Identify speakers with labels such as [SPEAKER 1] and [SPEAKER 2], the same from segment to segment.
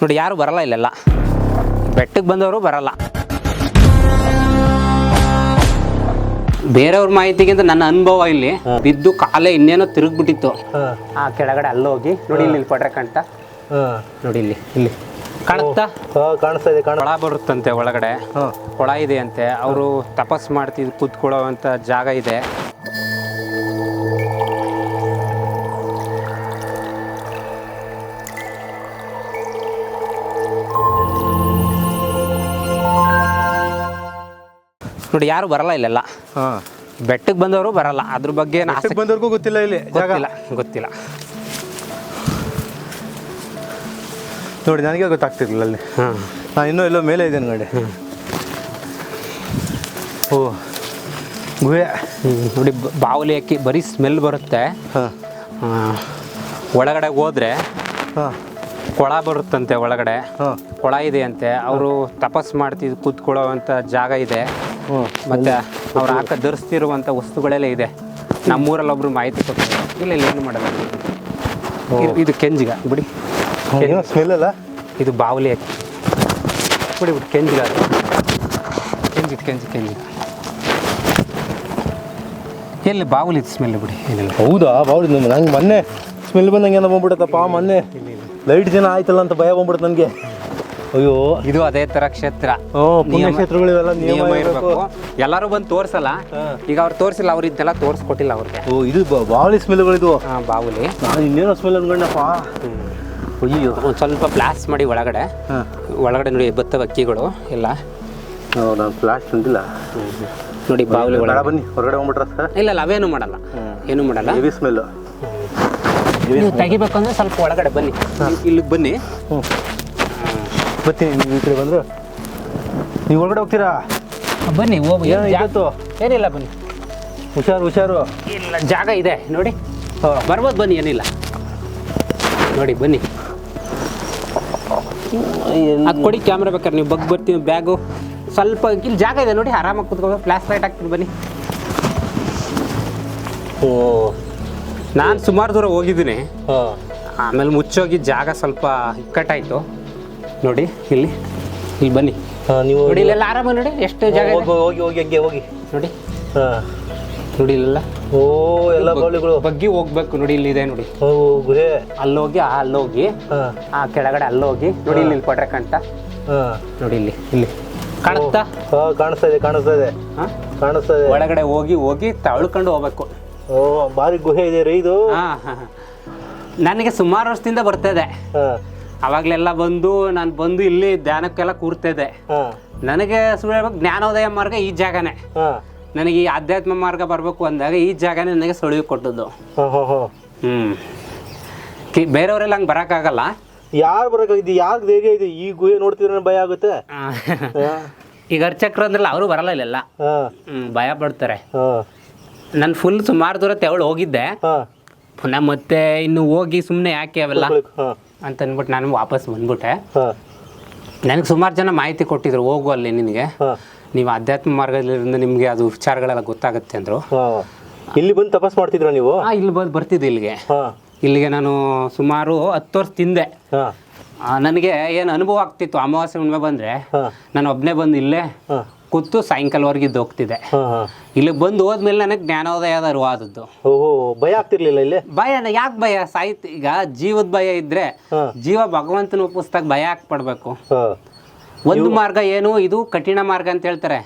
[SPEAKER 1] ನೋಡಿ ಯಾರು ಬರಲ್ಲ ಇಲ್ಲೆಲ್ಲ. ಬೆಟ್ಟಕ್ಕೆ ಬಂದವರು ಬರಲ್ಲ. ಬೇರೆಯವ್ರ ಮಾಹಿತಿಗಿಂತ ನನ್ನ ಅನುಭವ ಇಲ್ಲಿ ಬಿದ್ದು ಕಾಲೇ ಇನ್ನೇನೋ ತಿರುಗ್ಬಿಟ್ಟಿತ್ತು. ಆ ಕೆಳಗಡೆ ಅಲ್ಲೋಗಿ ನೋಡಿ ಇಲ್ಲಿ ಪಡ್ರೆ ಕೊಟ್ರೆ ನೋಡಿ ಇಲ್ಲಿ ಇಲ್ಲಿ. ಕಾಣುತ್ತಾ?
[SPEAKER 2] ಕಾಣಿಸ್ತಾ ಇದೆ
[SPEAKER 1] ಕೊಳ ಬರುತ್ತಂತೆ ಒಳಗಡೆ. ಕೊಳ ಇದೆ ಅಂತೆ ಅವರು ತಪಸ್ ಮಾಡ್ತಿದ್ ಕೂತ್ಕೊಳ್ಳೋ ಅಂತ ಜಾಗ ಇದೆ. ನೋಡಿ ಯಾರು ಬರಲ್ಲ ಇಲ್ಲೆಲ್ಲ.
[SPEAKER 2] ಹಾಂ.
[SPEAKER 1] ಬೆಟ್ಟಕ್ಕೆ ಬಂದವರು ಬರಲ್ಲ. ಅದ್ರ ಬಗ್ಗೆ
[SPEAKER 2] ಬಂದವ್ರಿಗೂ ಗೊತ್ತಿಲ್ಲ ಇಲ್ಲಿ
[SPEAKER 1] ಗೊತ್ತಿಲ್ಲ ಗೊತ್ತಿಲ್ಲ.
[SPEAKER 2] ನೋಡಿ ನನಗೆ ಗೊತ್ತಾಗ್ತಿರ್ಲಿಲ್ಲ ಅಲ್ಲಿ.
[SPEAKER 1] ಹಾಂ.
[SPEAKER 2] ನಾನು ಇನ್ನೂ ಎಲ್ಲೋ ಮೇಲೆ ಇದ್ದೇನೆ ನೋಡಿ. ಓ ಗುಹೆ.
[SPEAKER 1] ನೋಡಿ ಬಾವಲಿ ಅಕ್ಕಿ ಬರೀ ಸ್ಮೆಲ್ ಬರುತ್ತೆ.
[SPEAKER 2] ಹಾಂ.
[SPEAKER 1] ಒಳಗಡೆ ಹೋದ್ರೆ
[SPEAKER 2] ಹಾಂ.
[SPEAKER 1] ಕೊಳ ಬರುತ್ತಂತೆ ಒಳಗಡೆ.
[SPEAKER 2] ಹಾಂ.
[SPEAKER 1] ಕೊಳ ಇದೆ ಅಂತೆ ಅವರು ತಪಸ್ ಮಾಡ್ತಿದ್ ಕೂತ್ಕೊಳ್ಳೋ ಅಂತ ಜಾಗ ಇದೆ. ಮತ್ತೆ ಅವ್ರು ಹಾಕ ಧರಿಸ್ತಿರುವಂಥ ವಸ್ತುಗಳೆಲ್ಲ ಇದೆ. ನಮ್ಮೂರಲ್ಲಿ ಒಬ್ರು ಮಾಹಿತಿ ಕೊಡ್ತಾರೆ ಇಲ್ಲ ಇಲ್ಲ ಏನು ಮಾಡಲ್ಲ. ಇದು- ಇದು ಕೆಂಜಿಗ ಬಿಡಿ.
[SPEAKER 2] ಏನೋ ಸ್ಮೆಲ್ ಅಲ್ಲ?
[SPEAKER 1] ಇದು ಬಾವಲಿ ಅಕ್ಕಿ ಬಿಡಿ ಬಿಡಿ ಕೆಂಜಿಗ ಅದು. ಕೆಂಜಿ ಕೆಂಜಿ ಕೆಂಜಿಗ. ಎಲ್ಲಿ ಬಾವಲಿ ಸ್ಮೆಲ್ ಬಿಡಿ? ಏನಿಲ್ಲ
[SPEAKER 2] ಹೌದಾ? ಬಾವಲಿ ನಂಗೆ ಮೊನ್ನೆ ಸ್ಮೆಲ್ ಬಂದಂಗೆ ಏನೋ ಬಂದ್ಬಿಡುತ್ತಪ್ಪ ಮೊನ್ನೆ. ಲೈಟ್ ಜನ ಆಯ್ತಲ್ಲ ಅಂತ ಭಯ ಬಂದ್ಬಿಡುತ್ತೆ ನನಗೆ. ಅಯ್ಯೋ.
[SPEAKER 1] ಇದು ಅದೇ ತರ ಕ್ಷೇತ್ರ.
[SPEAKER 2] ಹ್ಞೂ ಪುಣ್ಯಕ್ಷೇತ್ರಗಳು ಇವೆಲ್ಲ ನಿಯಮ ಇರಬೇಕು.
[SPEAKER 1] ಎಲ್ಲರೂ ಬಂದು ತೋರ್ಸಲ್ಲ. ಈಗ ಅವ್ರು ತೋರಿಸಿಲ್ಲ ಅವ್ರ ಇದೆಲ್ಲ ತೋರಿಸ್ಕೊಟ್ಟಿಲ್ಲ ಅವ್ರಿಗೆ.
[SPEAKER 2] ಓ ಇದು ಬಾವಲಿ ಸ್ಮೆಲ್ಗಳಿದು
[SPEAKER 1] ಆ, ಬಾವುಲಿ.
[SPEAKER 2] ನಾನು ಇನ್ನೇನೋ ಸ್ಮೆಲ್ ಅನ್ಕೊಂಡಪ್ಪ. ಅಯ್ಯೋ
[SPEAKER 1] ಒಂದು ಸ್ವಲ್ಪ ಬ್ಲಾಸ್ಟ್ ಮಾಡಿ ಒಳಗಡೆ. ಒಳಗಡೆ ನೋಡಿ ಬತ್ತ ಅಕ್ಕಿಗಳು ಎಲ್ಲ.
[SPEAKER 2] ನಾನು ಫ್ಲಾಶ್ ತಂದಿಲ್ಲ
[SPEAKER 1] ನೋಡಿ ಬಾವಲಿ ಒಳಗಡೆ.
[SPEAKER 2] ಬನ್ನಿ ಹೊರಗಡೆ ಹೋಗ್ಬಿಟ್ರ
[SPEAKER 1] ಇಲ್ಲ ಇಲ್ಲ ಅವೇನು ಮಾಡಲ್ಲ. ಏನು ಮಾಡಲ್ಲ.
[SPEAKER 2] ಹೆವಿ ಸ್ಮೆಲ್
[SPEAKER 1] ತೆಗಿಬೇಕಂದ್ರೆ ಸ್ವಲ್ಪ ಒಳಗಡೆ ಬನ್ನಿ. ಇಲ್ಲಿ- ಇಲ್ಲಿಗೆ ಬನ್ನಿ.
[SPEAKER 2] ಬರ್ತೀನಿ ನೀವು ಈ ಕಡೆ ಬಂದ್ರೆ. ನೀವು ಒಳಗಡೆ ಹೋಗ್ತೀರಾ?
[SPEAKER 1] ಬನ್ನಿ ಹೋಗಿ
[SPEAKER 2] ಏನು ಜಾತು
[SPEAKER 1] ಏನಿಲ್ಲ ಬನ್ನಿ.
[SPEAKER 2] ಹುಷಾರು ಹುಷಾರು.
[SPEAKER 1] ಇಲ್ಲ ಜಾಗ ಇದೆ ನೋಡಿ. ಬರ್ಬೋದು ಬನ್ನಿ ಏನಿಲ್ಲ. ನೋಡಿ ಬನ್ನಿ. ಅದು ಕೊಡಿ ಕ್ಯಾಮ್ರಾ ಬೇಕಾದ್ರೆ ನೀವು ಬಗ್ ಬರ್ತೀವಿ ಬ್ಯಾಗು. ಸ್ವಲ್ಪ ಇಲ್ಲಿ ಜಾಗ ಇದೆ ನೋಡಿ ಆರಾಮಾಗಿ ಕೂತ್ಕೊಂಡು ಫ್ಲಾಶ್ ಲೈಟ್ ಹಾಕ್ತೀನಿ ಬನ್ನಿ.
[SPEAKER 2] ಓ.
[SPEAKER 1] ನಾನು ಸುಮಾರು ದೂರ ಹೋಗಿದ್ದೀನಿ. ಆಮೇಲೆ ಮುಚ್ಚೋಗಿ ಜಾಗ ಸ್ವಲ್ಪ ಇಕ್ಕಟ್ಟಾಯಿತು. ನೋಡಿ ಇಲ್ಲಿ ಇಲ್ಲಿ ಬನ್ನಿ.
[SPEAKER 2] ನೀವು
[SPEAKER 1] ನೋಡಿ ಇಲ್ಲೆಲ್ಲ ಆರಾಮ ನೋಡಿ ಎಷ್ಟು ಜಾಗ ಇದೆ?
[SPEAKER 2] ಹೋಗಿ ಹೋಗಿ ಹೋಗಿ ಹಂಗೆ ಹೋಗಿ.
[SPEAKER 1] ನೋಡಿ.
[SPEAKER 2] ಹಾಂ.
[SPEAKER 1] ನೋಡಿ ಇಲ್ಲೆಲ್ಲ.
[SPEAKER 2] ಓ ಎಲ್ಲ ಬಳ್ಳಿಗಳು
[SPEAKER 1] ಬಗ್ಗಿ ಹೋಗ್ಬೇಕು ನೋಡಿ ಇಲ್ಲಿದೆ ನೋಡಿ.
[SPEAKER 2] ಓ ಗುಹೆ.
[SPEAKER 1] ಅಲ್ಲೋಗಿ ಆ ಅಲ್ಲೋಗಿ
[SPEAKER 2] ಹಾಂ.
[SPEAKER 1] ಆ ಕೆಳಗಡೆ ಅಲ್ಲೋಗಿ ನೋಡಿ ಇಲ್ಲಿ ಕೊಟ್ರೆ ಕಂಟ
[SPEAKER 2] ಹಾಂ.
[SPEAKER 1] ನೋಡಿ ಇಲ್ಲಿ ಇಲ್ಲಿ. ಕಾಣುತ್ತಾ
[SPEAKER 2] ಹಾಂ ಕಾಣಿಸ್ತಾ ಇದೆ ಕಾಣಿಸ್ತಾ ಇದೆ.
[SPEAKER 1] ಹಾಂ?
[SPEAKER 2] ಕಾಣಿಸ್ತಾ ಇದೆ.
[SPEAKER 1] ಒಳಗಡೆ ಹೋಗಿ ಹೋಗಿ ತಳ್ಕೊಂಡು ಹೋಗ್ಬೇಕು.
[SPEAKER 2] ಓ ಭಾರಿ ಗುಹೆ ಇದೆ ರೀ ಇದು.
[SPEAKER 1] ಹಾಂ ಹಾಂ ನನಗೆ ಸುಮಾರು ವರ್ಷದಿಂದ ಬರ್ತಿದೆ
[SPEAKER 2] ಹಾಂ.
[SPEAKER 1] ಅವಾಗಲೆಲ್ಲ ಬಂದು ನಾನು ಬಂದು ಇಲ್ಲಿ ಧ್ಯಾನಕ್ಕೆಲ್ಲ ಕೂರ್ತಿದ್ದೆ. ನನಗೆ ಸುಳ್ಳು ಹೇಳ್ಬೇಕು ಜ್ಞಾನೋದಯ ಮಾರ್ಗ ಈ ಜಾಗನೇ. ನನಗೆ ಈ ಆಧ್ಯಾತ್ಮ ಮಾರ್ಗ ಬರಬೇಕು ಅಂದಾಗ ಈ ಜಾಗನೇ ನನಗೆ ಸುಳಿವು ಕೊಟ್ಟದ್ದು. ಹ್ಮ್. ಬೇರೆಯವರೆಲ್ಲ ಹಂಗೆ ಬರೋಕ್ಕಾಗಲ್ಲ?
[SPEAKER 2] ಯಾರು ಬರೋಕ್ಕಾಗಿದ್ದು ಯಾರು ಧೈರ್ಯ ಇದೆ? ಈ ಗುಹೆ ನೋಡ್ತಿದ್ರೆ ಭಯ ಆಗುತ್ತೆ.
[SPEAKER 1] ಈಗ ಅರ್ಚಕ್ರು ಅಂದ್ರಲ್ಲ ಅವರು ಬರಲ್ಲ ಇಲ್ಲೆಲ್ಲ. ಭಯ ಪಡ್ತಾರೆ. ನಾನು ಫುಲ್ ಸುಮಾರು ದೂರ ತೆವಳು ಹೋಗಿದ್ದೆ. ಪುನಃ ಮತ್ತೆ ಇನ್ನು ಹೋಗಿ ಸುಮ್ಮನೆ ಯಾಕೆ ಅವೆಲ್ಲ? ಅಂತ ಅಂದ್ಬಿಟ್ಟು ನಾನು ವಾಪಸ್ ಬಂದ್ಬಿಟ್ಟೆ. ನನಗೆ ಸುಮಾರು ಜನ ಮಾಹಿತಿ ಕೊಟ್ಟಿದ್ರು ಹೋಗು ಅಲ್ಲಿ ನಿನಗೆ. ನೀವು ಆಧ್ಯಾತ್ಮ ಮಾರ್ಗದಿಂದ ನಿಮಗೆ ಅದು ವಿಚಾರಗಳೆಲ್ಲ ಗೊತ್ತಾಗುತ್ತೆ ಅಂದರು.
[SPEAKER 2] ಇಲ್ಲಿ ಬಂದು ತಪಾಸ್ ಮಾಡ್ತಿದ್ರ ನೀವು?
[SPEAKER 1] ಇಲ್ಲಿ ಬಂದು ಬರ್ತಿದ್ದೆ ಇಲ್ಲಿಗೆ. ಇಲ್ಲಿಗೆ ನಾನು ಸುಮಾರು ಹತ್ತು ವರ್ಷ ತಿಂದೆ ನನಗೆ ಏನು ಅನುಭವ ಆಗ್ತಿತ್ತು ಅಮಾವಾಸ್ಯೆ ಹುಣ್ಣಿಮೆ ಬಂದರೆ. ನಾನು ಒಬ್ಬನೇ ಬಂದು ಇಲ್ಲೇ. ಕೂತು ಸಾಯಂಕಾಲವರೆಗೆ ಇದ್ದು ಹೋಗ್ತಿದ್ದೆ ಇಲ್ಲಿ ಬಂದು ಹೋದ್ಮೇಲೆ ನನಗೆ ಜ್ಞಾನೋದಯದ ಅರಿವಾದದ್ದು.
[SPEAKER 2] ಓಹೋ ಭಯ ಆಗ್ತಿರ್ಲಿಲ್ಲ ಇಲ್ಲಿ?
[SPEAKER 1] ಭಯ ಯಾಕೆ ಭಯ? ಸಾಹಿತ್ಯ ಈಗ ಜೀವದ ಭಯ ಇದ್ರೆ ಜೀವ ಭಗವಂತನ ಪುಸ್ತಕ ಭಯ ಯಾಕೆ ಒಂದು ಮಾರ್ಗ ಏನು? ಇದು ಕಠಿಣ ಮಾರ್ಗ ಅಂತ ಹೇಳ್ತಾರೆ.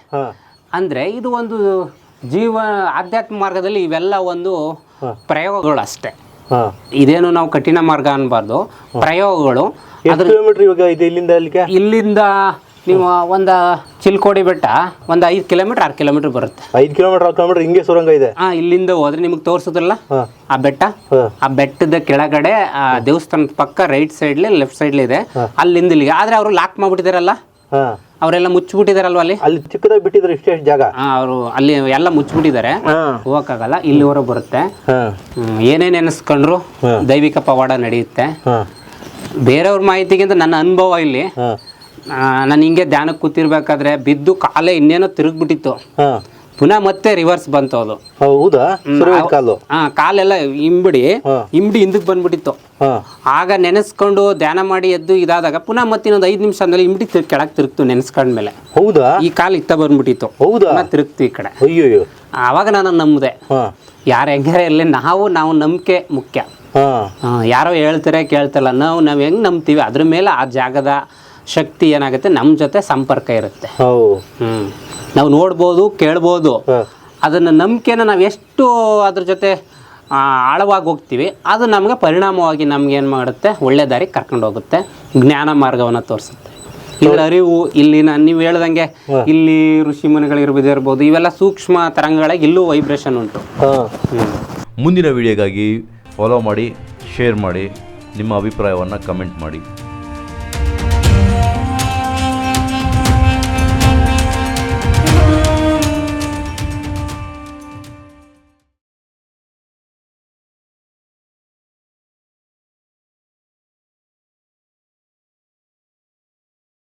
[SPEAKER 1] ಅಂದ್ರೆ ಇದು ಒಂದು ಜೀವ ಆಧ್ಯಾತ್ಮ ಮಾರ್ಗದಲ್ಲಿ ಇವೆಲ್ಲ ಒಂದು ಪ್ರಯೋಗಗಳು ಅಷ್ಟೇ. ಇದೇನು ನಾವು ಕಠಿಣ ಮಾರ್ಗ ಅನ್ಬಾರ್ದು. ಪ್ರಯೋಗಗಳು.
[SPEAKER 2] ಇಲ್ಲಿಂದ
[SPEAKER 1] ನೀವು ಒಂದು ಚಿಲ್ಕೋಡಿ ಬೆಟ್ಟ ಒಂದು ಐದು ಕಿಲೋಮೀಟರ್ ಆರು ಕಿಲೋಮೀಟರ್ ಬರುತ್ತೆ.
[SPEAKER 2] ಐದ್ ಕಿಲೋಮೀಟರ್ ಆರು ಕಿಲೋಮೀಟರ್ ಹಿಂಗೆ ಸುರಂಗ ಇದೆ?
[SPEAKER 1] ಹಾ ಇಲ್ಲಿಂದ ಹೋದ್ರೆ ನಿಮಗೆ ತೋರಿಸೋದಿಲ್ಲ. ಆ ಬೆಟ್ಟ? ಆ ಬೆಟ್ಟದ ಕೆಳಗಡೆ ಆ ದೇವಸ್ಥಾನದ ಪಕ್ಕ ರೈಟ್ ಸೈಡ್ಲಿ ಲೆಫ್ಟ್ ಸೈಡ್ಲಿ ಇದೆ. ಅಲ್ಲಿಂದ ಇಲ್ಲಿಗೆ. ಆದ್ರೆ ಅವರು ಲಾಕ್ ಮಾಡ್ಬಿಟ್ಟಿದಾರಲ್ಲ? ಅವರೆಲ್ಲ ಮುಚ್ಚಿಬಿಟ್ಟಿದಾರಲ್ವ ಅಲ್ಲಿ?
[SPEAKER 2] ಅಲ್ಲಿ ಚಿಕ್ಕದಾಗಿ ಬಿಟ್ಟಿದ್ರು ಇಷ್ಟೇ ಜಾಗ?
[SPEAKER 1] ಅವರು ಅಲ್ಲಿ ಎಲ್ಲ ಮುಚ್ಚಿಬಿಟ್ಟಿದ್ದಾರೆ. ಹೋಗಕ್ಕಾಗಲ್ಲ ಇಲ್ಲಿವರೆಗೆ ಬರುತ್ತೆ. ಏನೇನ್ ಎನಿಸ್ಕೊಂಡ್ರು? ದೈವಿಕ ಪವಾಡ ನಡೆಯುತ್ತೆ. ಬೇರೆಯವ್ರ ಮಾಹಿತಿಗಿಂತ ನನ್ನ ಅನುಭವ ಇಲ್ಲಿ. ನಾನು ಹಿಂಗೆ ಧ್ಯಾನಕ್ಕೆ ಕೂತಿರ್ಬೇಕಾದ್ರೆ ಬಿದ್ದು ಕಾಲೇ ಇನ್ನೇನೋ ತಿರುಗ್ಬಿಟ್ಟಿತ್ತು. ಪುನಃ ಮತ್ತೆ ರಿವರ್ಸ್ ಬಂತು ಅದು.
[SPEAKER 2] ಹೌದಾ? ಕಾಲು.
[SPEAKER 1] ಹಾ ಕಾಲೆಲ್ಲ ಇಂಬಿಡಿ
[SPEAKER 2] ಹಿಂಬಿಡಿ
[SPEAKER 1] ಇಂಬಿಡಿ ಹಿಂದಕ್ಕೆ ಬಂದ್ಬಿಟ್ಟಿತ್ತು ಆಗ ನೆನೆಸ್ಕೊಂಡು ಧ್ಯಾನ ಮಾಡಿ ಎದ್ದು ಇದಾದಾಗ ಪುನಃ ಮತ್ತೆ ಇನ್ನೊಂದು ಐದು ನಿಮಿಷ ಆದ್ಮೇಲೆ ಇಂಬಿಡಿ ತಿರ್ ಕೆಳಗೆ ತಿರುಗ್ತು ನೆನೆಸ್ಕೊಂಡ್ಮೇಲೆ.
[SPEAKER 2] ಹೌದಾ?
[SPEAKER 1] ಈ ಕಾಲು ಇತ್ತ ಬಂದ್ಬಿಟ್ಟಿತ್ತು.
[SPEAKER 2] ಹೌದಾ?
[SPEAKER 1] ತಿರುಗ್ತು ಈ ಕಡೆ.
[SPEAKER 2] ಅಯ್ಯೋ
[SPEAKER 1] ಆವಾಗ ನಾನು ನಂಬಿದೆ. ಯಾರ ಹೆಂಗಾರೆ ಇರಲಿ ನಾವು ನಾವು ನಂಬಿಕೆ ಮುಖ್ಯ. ಯಾರೋ ಹೇಳ್ತಾರೆ ಕೇಳ್ತಲ್ಲ ನಾವು ನಾವು ಹೆಂಗೆ ನಂಬ್ತೀವಿ? ಅದ್ರ ಮೇಲೆ ಆ ಜಾಗದ ಶಕ್ತಿ ಏನಾಗುತ್ತೆ? ನಮ್ಮ ಜೊತೆ ಸಂಪರ್ಕ ಇರುತ್ತೆ.
[SPEAKER 2] ಹೌದು.
[SPEAKER 1] ಹ್ಞೂ ನಾವು ನೋಡ್ಬೋದು ಕೇಳ್ಬೋದು. ಅದನ್ನ ನಂಬಿಕೆನ ನಾವು ಎಷ್ಟು ಅದ್ರ ಜೊತೆ ಆಳವಾಗಿ ಹೋಗ್ತೀವಿ. ಅದು ನಮಗೆ ಪರಿಣಾಮವಾಗಿ ನಮ್ಗೆ ಏನು ಮಾಡುತ್ತೆ? ಒಳ್ಳೆ ದಾರಿ ಕರ್ಕೊಂಡು ಹೋಗುತ್ತೆ. ಜ್ಞಾನ ಮಾರ್ಗವನ್ನು ತೋರಿಸುತ್ತೆ. ಇದರ ಅರಿವು ಇಲ್ಲಿನ ನೀವು ಹೇಳ್ದಂಗೆ ಇಲ್ಲಿ ಋಷಿ ಮುನಿಗಳಿರ್ಬೋದು ಇರ್ಬೋದು ಇವೆಲ್ಲ ಸೂಕ್ಷ್ಮ ತರಂಗಗಳಿಗೆ ಇಲ್ಲೂ ವೈಬ್ರೇಷನ್ ಉಂಟು.
[SPEAKER 3] ಮುಂದಿನ ವಿಡಿಯೋಗಾಗಿ ಫಾಲೋ ಮಾಡಿ ಶೇರ್ ಮಾಡಿ ನಿಮ್ಮ ಅಭಿಪ್ರಾಯವನ್ನು ಕಮೆಂಟ್ ಮಾಡಿ.